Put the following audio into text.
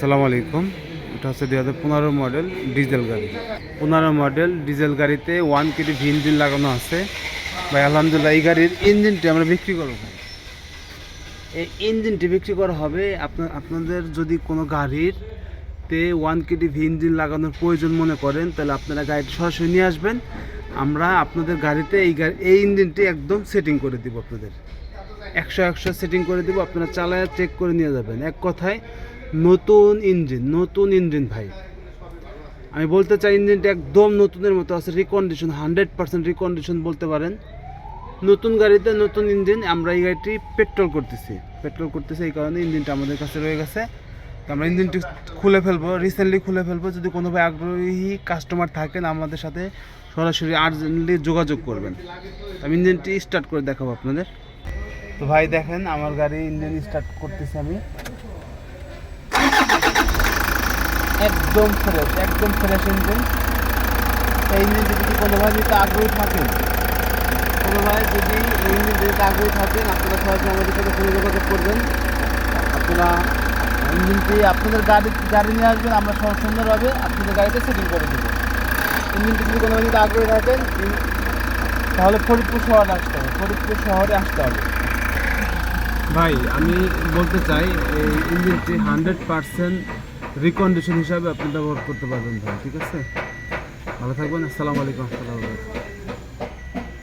আসসালামু আলাইকুম। এটা হচ্ছে দুই হাজার পনেরো মডেল ডিজেল গাড়ি। পনেরো মডেল ডিজেল গাড়িতে ওয়ান কেটি ভি ইঞ্জিন লাগানো আছে। ভাই, আলহামদুলিল্লাহ, এই গাড়ির ইঞ্জিনটি আমরা বিক্রি করব এই ইঞ্জিনটি বিক্রি করা হবে আপনার আপনাদের যদি কোনো গাড়ির তে ওয়ান কেটি ভি ইঞ্জিন লাগানোর প্রয়োজন মনে করেন, তাহলে আপনারা গাড়িটি সরাসরি নিয়ে আসবেন। আমরা আপনাদের গাড়িতে এই গাড়ি এই ইঞ্জিনটি একদম সেটিং করে দিব আপনাদের। একশো একশো সেটিং করে দিব, আপনারা চালায় চেক করে নিয়ে যাবেন। এক কথায় নতুন ইঞ্জিন নতুন ইঞ্জিন ভাই। আমি বলতে চাই ইঞ্জিনটা একদম নতুনের মতো আছে রিকন্ডিশন হান্ড্রেড পার্সেন্ট রিকন্ডিশন বলতে পারেন। নতুন গাড়িতে নতুন ইঞ্জিন, আমরা এই গাড়িটি পেট্রোল করতেছি। পেট্রোল করতেছি এই কারণে ইঞ্জিনটা আমাদের কাছে রয়ে গেছে। তো আমরা ইঞ্জিনটি খুলে ফেলব রিসেন্টলি খুলে ফেলব। যদি কোনো ভাই আগ্রহী কাস্টমার থাকেন, আমাদের সাথে সরাসরি আর্জেন্টলি যোগাযোগ করবেন। আমি ইঞ্জিনটি স্টার্ট করে দেখাবো আপনাদের। তো ভাই দেখেন, আমার গাড়ি ইঞ্জিন স্টার্ট করতেছি আমি। একদম ফ্রেশ একদম ফ্রেশ ইঞ্জিন এই ইঞ্জিনটি যদি কোনো ভাই যদি আগ্রহী থাকেন, কোনো ভাই যদি এই ইঞ্জিন যদি আগ্রহী থাকেন, আপনারা সহজে আমাদের সাথে ফোনে যোগাযোগ করবেন। আপনারা ইঞ্জিনটি আপনাদের গাড়ি গাড়ি নিয়ে আসবেন, আমরা সুন্দরভাবে আপনাদের গাড়িতে সেটিং করে দেবো। ইঞ্জিনটি যদি কোনো ভাই যদি আগ্রহী থাকেন তাহলে ফরিদপুর শহরে আসতে হবে, ফরিদপুর শহরে আসতে হবে। ভাই, আমি বলতে চাই, এই ইঞ্জিনটি হান্ড্রেড পার্সেন্ট রিকন্ডিশন হিসাবে আপনি ব্যবহার করতে পারবেন ভাই ঠিক আছে? ভালো থাকবেন আসসালামু আলাইকুম। আসসালামু